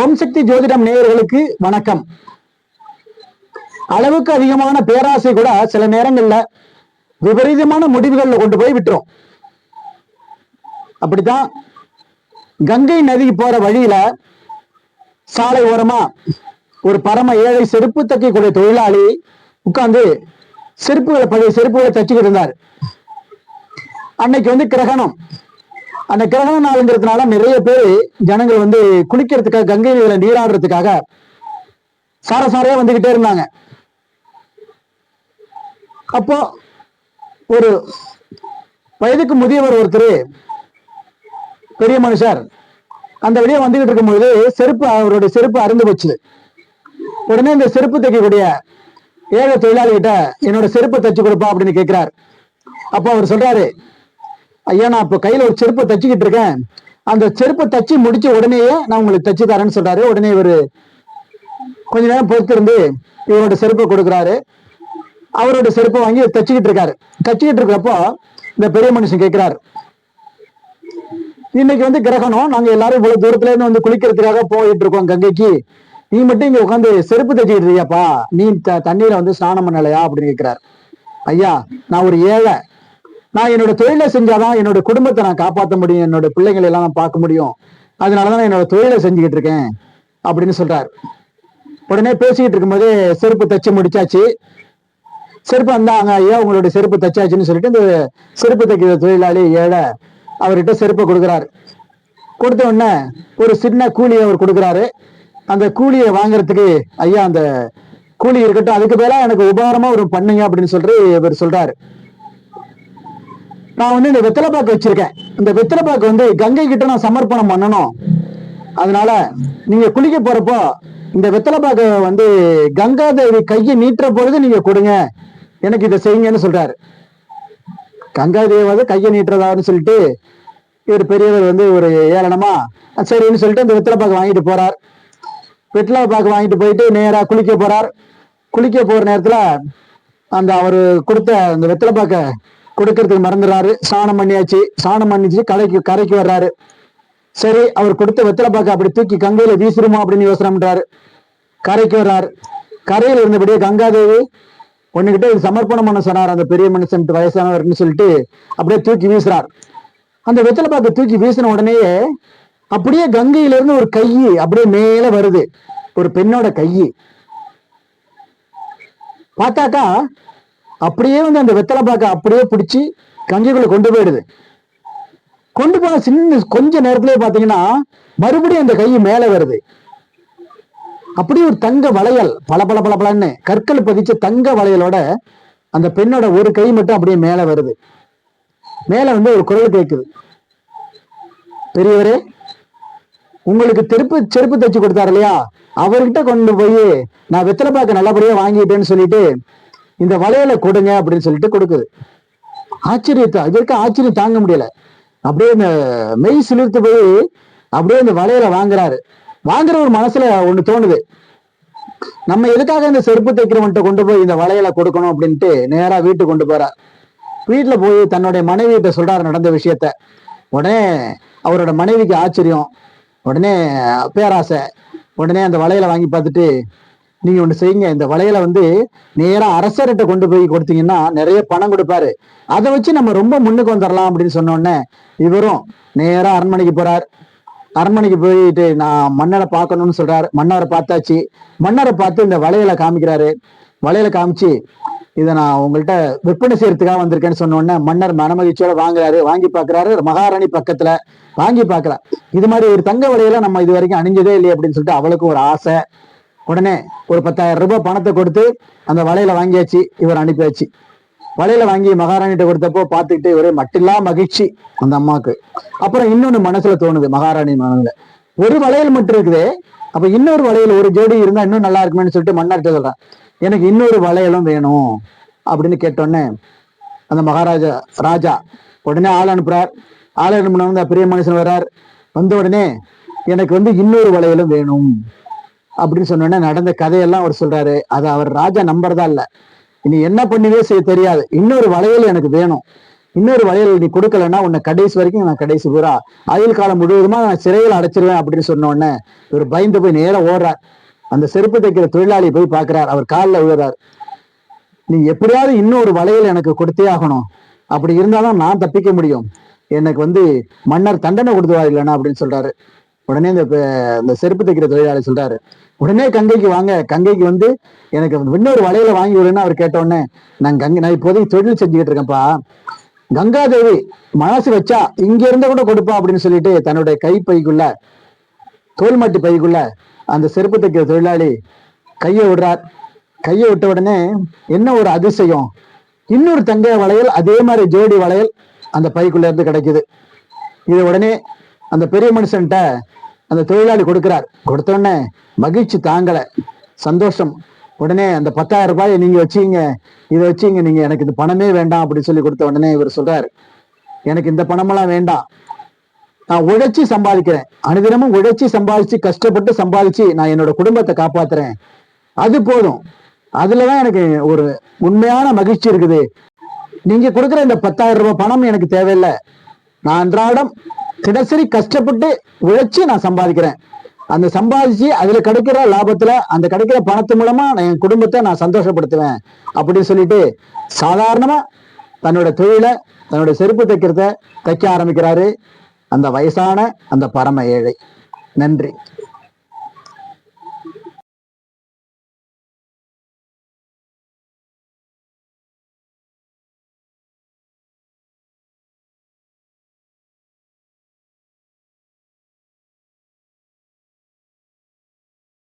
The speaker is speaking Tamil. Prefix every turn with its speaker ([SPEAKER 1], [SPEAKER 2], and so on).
[SPEAKER 1] ஓம் சக்தி ஜோதிடம் நேயர்களுக்கு வணக்கம். அளவுக்கு அதிகமான பேராசை கூட சில நேரங்கள்ல விபரீதமான முடிவுகள்ல கொண்டு போய் விட்டுரும். அப்படித்தான் கங்கை நதிக்கு போற வழியில சாலை ஓரமா ஒரு பரம ஏழை செருப்பு தைக்கக்கூடிய தொழிலாளி உட்கார்ந்து செருப்புகளை பழைய செருப்புகளை தச்சுக்கிட்டு இருந்தார். அன்னைக்கு வந்து கிரகணம். அந்த கிரகண நாளுங்கிறதுனால நிறைய பேர் ஜனங்கள் வந்து குளிக்கிறதுக்காக கங்கை நதியில நீராடுறதுக்காக சார சாரையா வந்துகிட்டே இருந்தாங்க. அப்போ ஒரு வயதுக்கு முதியவர் ஒருத்தர் பெரிய மனுஷர் அந்த வழியா வந்துகிட்டு இருக்கும்போது செருப்பு அவருடைய செருப்பு அருந்து போச்சு உடனே இந்த செருப்பு தைக்கக்கூடிய ஏழை தொழிலாளிகிட்ட என்னோட செருப்பை தச்சு கொடுப்பா அப்படின்னு கேட்கிறார் அப்போ அவர் சொல்றாரு ஐயா நான் இப்போ கையில ஒரு செருப்பை தச்சுக்கிட்டு இருக்கேன். அந்த செருப்பை தச்சு முடிச்ச உடனேயே நான் உங்களுக்கு தச்சு தரேன்னு சொல்றாரு. உடனே இவர் கொஞ்ச நேரம் பொறுத்திருந்து இவரோட செருப்பை கொடுக்குறாரு. அவரோட செருப்பை வாங்கி தச்சுக்கிட்டு இருக்காரு. தச்சுக்கிட்டு இருக்கிறப்போ இந்த பெரிய மனுஷன் கேட்கிறாரு இன்னைக்கு வந்து கிரகணம். நாங்க எல்லாரும் இவ்வளவு தூரத்துல இருந்து வந்து குளிக்கிறதுக்காக போயிட்டு இருக்கோம் கங்கைக்கு. நீ மட்டும் இங்க உட்காந்து செருப்பு தச்சுக்கிட்டு இருக்கியாப்பா? நீ த- தண்ணியில வந்து ஸ்நானம் பண்ணலையா? அப்படின்னு கேட்கிறாரு ஐயா நான் ஒரு ஏழை. நான் என்னோட தொழிலை செஞ்சாதான் என்னோட குடும்பத்தை நான் காப்பாற்ற முடியும் என்னோட பிள்ளைங்களை எல்லாம் நான் பார்க்க முடியும். அதனாலதான் நான் என்னோட தொழிலை செஞ்சுக்கிட்டு இருக்கேன் அப்படின்னு சொல்றாரு. உடனே பேசிக்கிட்டு இருக்கும்போது செருப்பு தச்சு முடிச்சாச்சு. செருப்பு வந்தாங்க ஐயா உங்களுடைய செருப்பு தச்சாச்சுன்னு சொல்லிட்டு இந்த செருப்பு தைக்கிற தொழிலாளி ஏழை அவர்கிட்ட செருப்பை கொடுக்குறாரு. கொடுத்த உடனே ஒரு சின்ன கூலியை அவர் கொடுக்குறாரு. அந்த கூலியை வாங்குறதுக்கு ஐயா அந்த கூலி இருக்கட்டும் அதுக்கு மேல எனக்கு உபகாரமா ஒரு பண்ணுங்க அப்படின்னு சொல்லி இவர் சொல்றாரு. நான் வந்து இந்த வெத்தலை பாக்கு வச்சிருக்கேன். இந்த வெத்தலை பாக்கு வந்து கங்கை கிட்ட நான் சமர்ப்பணம் பண்ணணும். அதனால நீங்க குளிக்க போறப்போ இந்த வெத்தலை பாக்க வந்து கங்கா தேவி கையை நீட்டுற பொழுது நீங்க கொடுங்க. எனக்கு இதை செய்யுங்கன்னு சொல்றாரு. கங்காதேவி வந்து கையை நீட்டுறதான்னு சொல்லிட்டு இவர் பெரியவர் வந்து ஒரு ஏளனமா சரின்னு சொல்லிட்டு அந்த வெத்தலை பாக்கு வாங்கிட்டு போறார். வெத்தலை பாக்கு வாங்கிட்டு போயிட்டு நேரா குளிக்க போறார். குளிக்க போற நேரத்துல அந்த அவர் கொடுத்த அந்த வெத்தலை பாக்க கொடுக்கறதுக்கு மறந்துடுறாரு. சாணம் பண்ணியாச்சு. சாணம் பண்ணிச்சு கடைக்கு கரைக்கு வர்றாரு. சரி அவர் கொடுத்த வெத்தலை பாக்க அப்படி தூக்கி கங்கையில வீசிருமோ அப்படின்னு யோசனை பண்றாரு. கரைக்கு வர்றாரு. கரையில இருந்தபடியே கங்காதேவி உன்னுகிட்ட இது சமர்ப்பணம் பண்ண சொன்னார் அந்த பெரிய மனுஷன் வயசானவர்னு சொல்லிட்டு அப்படியே தூக்கி வீசுறார். அந்த வெத்தலை பாக்க தூக்கி வீசின உடனேயே அப்படியே கங்கையில இருந்து ஒரு கை அப்படியே மேல வருது. ஒரு பெண்ணோட கை. பார்த்தாக்கா அப்படியே வந்து அந்த வெத்தலை பாக்க அப்படியே பிடிச்சி கஞ்சிக்குள்ள கொண்டு போயிடுது. கொண்டு போன சின்ன கொஞ்ச நேரத்திலே பாத்தீங்கன்னா மறுபடியும் அந்த கை மேல வருது. அப்படியே ஒரு தங்க வளையல் பல பல பல பலன்னு கற்கள் பதிச்ச தங்க வளையலோட அந்த பெண்ணோட ஒரு கை மட்டும் அப்படியே மேல வருது. மேல வந்து ஒரு குரல் கேட்குது. பெரியவரே உங்களுக்கு தெருப்பு செருப்பு தைச்சு கொடுத்தாரு இல்லையா? அவர்கிட்ட கொண்டு போய் நான் வெத்தலை பாக்க நல்லபடியா வாங்கிட்டேன்னு சொல்லிட்டு இந்த வளையலை கொடுங்க அப்படின்னு சொல்லிட்டு கொடுக்குது. ஆச்சரியத்தை இதற்கு ஆச்சரியம் தாங்க முடியல. அப்படியே இந்த மெய் சிலிர்த்து போய் அப்படியே இந்த வளையலை வாங்குறாரு. வாங்குற ஒரு மனசுல ஒண்ணு தோணுது. நம்ம எதுக்காக இந்த செருப்பு தைக்கிறவன்ட்ட கொண்டு போய் இந்த வளையலை கொடுக்கணும் அப்படின்ட்டு நேரா வீட்டுக்கு கொண்டு போறார். வீட்டுல போய் தன்னுடைய மனைவியிட்ட சொல்றாரு நடந்த விஷயத்த. உடனே அவரோட மனைவிக்கு ஆச்சரியம். உடனே பேராசை. உடனே அந்த வளையலை வாங்கி பார்த்துட்டு நீங்க ஒண்ணு செய்யுங்க. இந்த வலையில வந்து நேரா அரசர்கிட்ட கொண்டு போய் கொடுத்தீங்கன்னா நிறைய பணம் கொடுப்பாரு. அதை வச்சு நம்ம ரொம்ப முன்னுக்கு வந்துடலாம் அப்படின்னு சொன்னோடனே இவரும் நேரா அரண்மனைக்கு போறார். அரண்மனைக்கு போயிட்டு நான் மன்னரை பார்க்கணும்னு சொல்றாரு. மன்னரை பார்த்தாச்சு. மன்னரை பார்த்து இந்த வளையலை காமிக்கிறாரு. வளையலை காமிச்சு இதை நான் உங்கள்கிட்ட விற்பனை செய்யறதுக்காக வந்திருக்கேன்னு சொன்ன உடனே மன்னர் மனமகிழ்ச்சியோட வாங்குறாரு. வாங்கி பாக்குறாரு மகாராணி பக்கத்துல வாங்கி பார்க்கறா இது மாதிரி ஒரு தங்க வலையில நம்ம இது வரைக்கும் அணிஞ்சதே இல்லையே அப்படின்னு சொல்லிட்டு அவளுக்கு ஒரு ஆசை. உடனே ஒரு பத்தாயிரம் ரூபாய் பணத்தை கொடுத்து அந்த வலையில வாங்கியாச்சு இவர் அனுப்பியாச்சு. வலையில வாங்கி மகாராணிகிட்ட கொடுத்தப்போ பார்த்துக்கிட்டு ஒரே மட்டில்லா மகிழ்ச்சி அந்த அம்மாவுக்கு. அப்புறம் இன்னொன்னு மனசுல தோணுது மகாராணி மனதுல ஒரு வளையல் மட்டும் இருக்குது அப்ப இன்னொரு வளையல் ஒரு ஜோடி இருந்தா இன்னும் நல்லா இருக்குமேன்னு சொல்லிட்டு மன்னர்கிட்ட சொல்றேன். எனக்கு இன்னொரு வளையலும் வேணும் அப்படின்னு கேட்டோன்னே அந்த மகாராஜா ராஜா உடனே ஆள் அனுப்புறார். ஆள் அனுப்புனவங்க பெரிய மனுஷன் வர்றார். வந்த உடனே எனக்கு வந்து இன்னொரு வளையலும் வேணும். அப்படின்னு சொன்னோடனே நடந்த கதையெல்லாம் அவர் சொல்றாரு. அது அவர் ராஜா நம்புறதா இல்ல. இனி என்ன பண்ணுவே செய்ய தெரியாது. இன்னொரு வளையல் எனக்கு வேணும். இன்னொரு வளையல் நீ கொடுக்கலன்னா உன்னை கடைசி வரைக்கும் நான் கடைசி பூரா ஆயுள் காலம் முழுவதுமா நான் சிறையில் அடைச்சிருவேன் அப்படின்னு சொன்ன உடனே இவர் பயந்து போய் நேரம் ஓடுறார். அந்த செருப்பு தைக்கிற தொழிலாளி போய் பாக்குறார் அவர் காலில் விழுறார். நீ எப்படியாவது இன்னொரு வளையல் எனக்கு கொடுத்தே ஆகணும். அப்படி இருந்தாலும் நான் தப்பிக்க முடியும். எனக்கு வந்து மன்னர் தண்டனை கொடுத்துவார் இல்லைன்னா அப்படின்னு சொல்றாரு. உடனே இந்த இந்த செருப்பு தைக்கிற தொழிலாளி சொல்றாரு. உடனே கங்கைக்கு வாங்க. கங்கைக்கு வந்து எனக்கு இன்னொரு வலையில வாங்கி விடுன்னு அவர் கேட்ட உடனே நான் கங்கை நான் இப்போதைக்கு தொழில் செஞ்சுக்கிட்டு இருக்கேன்ப்பா. கங்காதேவி மனசு வச்சா இங்க இருந்த கூட கொடுப்பா அப்படின்னு சொல்லிட்டு தன்னுடைய கைப்பைக்குள்ள தோல் மாட்டு பைக்குள்ள அந்த செருப்பு தைக்கிற தொழிலாளி கையை விடுறார். கையை விட்ட உடனே என்ன ஒரு அதிசயம். இன்னொரு தங்க வளையல் அதே மாதிரி ஜோடி வளையல் அந்த பைக்குள்ள இருந்து கிடைக்குது. இது உடனே அந்த பெரிய மனுஷன்ட்ட அந்த தொழிலாளி கொடுக்கிறார். கொடுத்த உடனே மகிழ்ச்சி தாங்கல. சந்தோஷம். உடனே அந்த பத்தாயிரம் ரூபாயை நீங்க வச்சீங்க இதை வச்சீங்க நீங்க எனக்கு இந்த பணமே வேண்டாம் அப்படின்னு சொல்லி கொடுத்த உடனே இவர் சொல்றாரு. எனக்கு இந்த பணமெல்லாம் வேண்டாம். நான் உழைச்சி சம்பாதிக்கிறேன். அனுதினமும் உழைச்சி சம்பாதிச்சு கஷ்டப்பட்டு சம்பாதிச்சு நான் என்னோட குடும்பத்தை காப்பாத்துறேன். அது போதும். அதுலதான் எனக்கு ஒரு உண்மையான மகிழ்ச்சி இருக்குது. நீங்க கொடுக்குற இந்த பத்தாயிரம் ரூபாய் பணம் எனக்கு தேவையில்லை. நான் அன்றாடம் தினசரி கஷ்டப்பட்டு உழைச்சி நான் சம்பாதிக்கிறேன். அந்த சம்பாதிச்சு அதுல கிடைக்கிற லாபத்துல அந்த கிடைக்கிற பணத்து மூலமா நான் என் குடும்பத்தை நான் சந்தோஷப்படுத்துவேன் அப்படின்னு சொல்லிட்டு சாதாரணமா தன்னோட தொழிலை தன்னோட செருப்பு தைக்கிறத தைக்க ஆரம்பிக்கிறாரு அந்த வயசான அந்த பரம ஏழை. நன்றி.